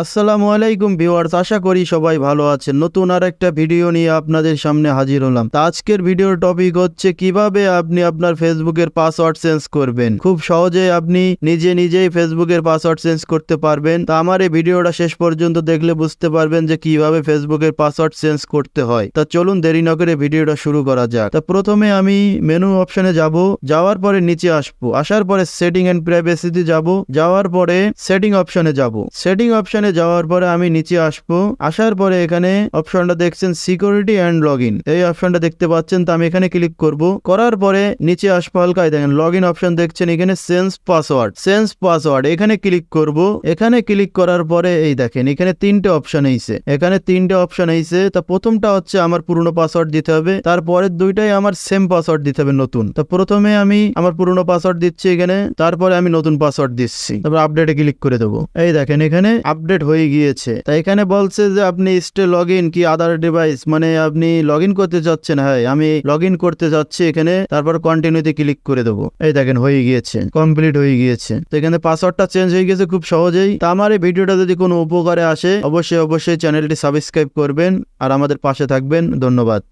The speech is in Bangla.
আসসালামু আলাইকুম ভিউয়ার্স, আশা করি সবাই ভালো আছেন। নতুন আর একটা ভিডিও নিয়ে আপনাদের সামনে হাজির হলাম। তা আজকের ভিডিওর টপিক হচ্ছে, কীভাবে আপনি আপনার ফেসবুকের পাসওয়ার্ড চেঞ্জ করবেন? খুব সহজে আপনি নিজে নিজেই ফেসবুকের পাসওয়ার্ড চেঞ্জ করতে পারবেন। তা আমার এই ভিডিওটা শেষ পর্যন্ত দেখলে বুঝতে পারবেন যে কীভাবে ফেসবুকের পাসওয়ার্ড চেঞ্জ করতে হয়। তা চলুন দেরি না করে ভিডিওটা শুরু করা যাক। তা প্রথমে আমি মেনু অপশনে যাব, যাওয়ার পরে নিচে আসব। আসার পরে সেটিং এন্ড প্রাইভেসিতে যাব, যাওয়ার পরে সেটিং অপশনে যাব। সেটিং অপশনে যাওয়ার পরে আমি নিচে আসব। আসার পরে এখানে অপশনটা দেখছেন সিকিউরিটি অ্যান্ড লগ এই অপশনটা দেখতে পাচ্ছেন, তো আমি এখানে ক্লিক করব। করার পরে নিচে আসব হালকায় দেখেন লগ ইন অপশন দেখছেন, এখানে সেন্স পাসওয়ার্ড সেন্স পাসওয়ার্ড এখানে ক্লিক করব। এখানে ক্লিক করার পরে এই দেখেন, এখানে তিনটে অপশন এইছে এখানে তিনটে অপশন এইছে তা প্রথমটা হচ্ছে আমার পুরনো পাসওয়ার্ড দিতে হবে তারপরের দুইটাই আমার সেম পাসওয়ার্ড দিতে হবে নতুন। তো প্রথমে আমি আমার পুরনো পাসওয়ার্ড দিচ্ছি এখানে, তারপরে আমি নতুন পাসওয়ার্ড দিচ্ছি। তারপর আপডেটে ক্লিক করে দেবো। এই দেখেন, এখানে আপডেট হয়ে গিয়েছে। তাই এখানে বলছে যে আপনি স্টে লগ ইন কি আদার ডিভাইস মানে আপনি লগ ইন করতে চাচ্ছেন হ্যাঁ আমি লগ ইন করতে যাচ্ছি এখানে, তারপর কন্টিনিউতে ক্লিক করে দেবো। এই দেখেন, হয়ে গিয়েছে কমপ্লিট হয়ে গিয়েছে। তো এখানে পাসওয়ার্ডটা চেঞ্জ হয়ে গেছে খুব সহজেই। তা আমার এই ভিডিওটা যদি কোনো উপকারে আসে, অবশ্যই অবশ্যই চ্যানেলটি সাবস্ক্রাইব করবেন আর আমাদের পাশে থাকবেন। ধন্যবাদ।